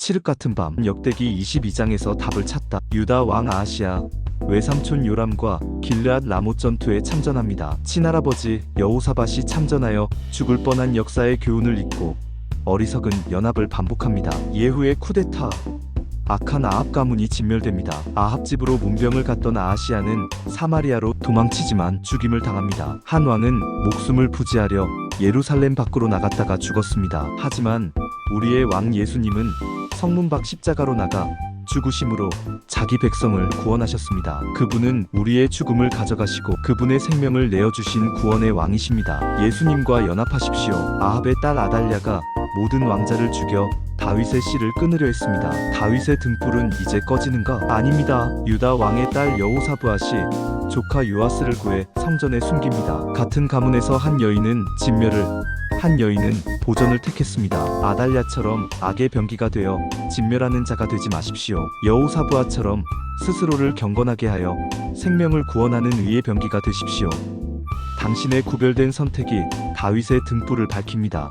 칠흑 같은 밤 역대기 22장에서 답을 찾다. 유다 왕 아하시아 외삼촌 요람과 길르앗 라못 전투에 참전합니다. 친할아버지 여호사밧이 참전하여 죽을 뻔한 역사의 교훈을 잊고 어리석은 연합을 반복합니다. 예후의 쿠데타 악한 아합 가문이 진멸됩니다. 아합 집으로 문병을 갔던 아하시아는 사마리아로 도망치지만 죽임을 당합니다. 한 왕은 목숨을 부지하려 예루살렘 밖으로 나갔다가 죽었습니다. 하지만 우리의 왕 예수님은 성문 밖 십자가로 나가 죽으심으로 자기 백성을 구원하셨습니다. 그분은 우리의 죽음을 가져가시고 그분의 생명을 내어주신 구원의 왕이십니다. 예수님과 연합하십시오. 아합의 딸 아달랴가 모든 왕자를 죽여 다윗의 씨를 끊으려 했습니다. 다윗의 등불은 이제 꺼지는가? 아닙니다. 유다 왕의 딸 여호사부앗이 조카 요아스를 구해 성전에 숨깁니다. 같은 가문에서 한 여인은 진멸을 한 여인은 보전을 택했습니다. 아달랴처럼 악의 병기가 되어 진멸하는 자가 되지 마십시오. 여호사부아처럼 스스로를 경건하게 하여 생명을 구원하는 의의 병기가 되십시오. 당신의 구별된 선택이 다윗의 등불을 밝힙니다.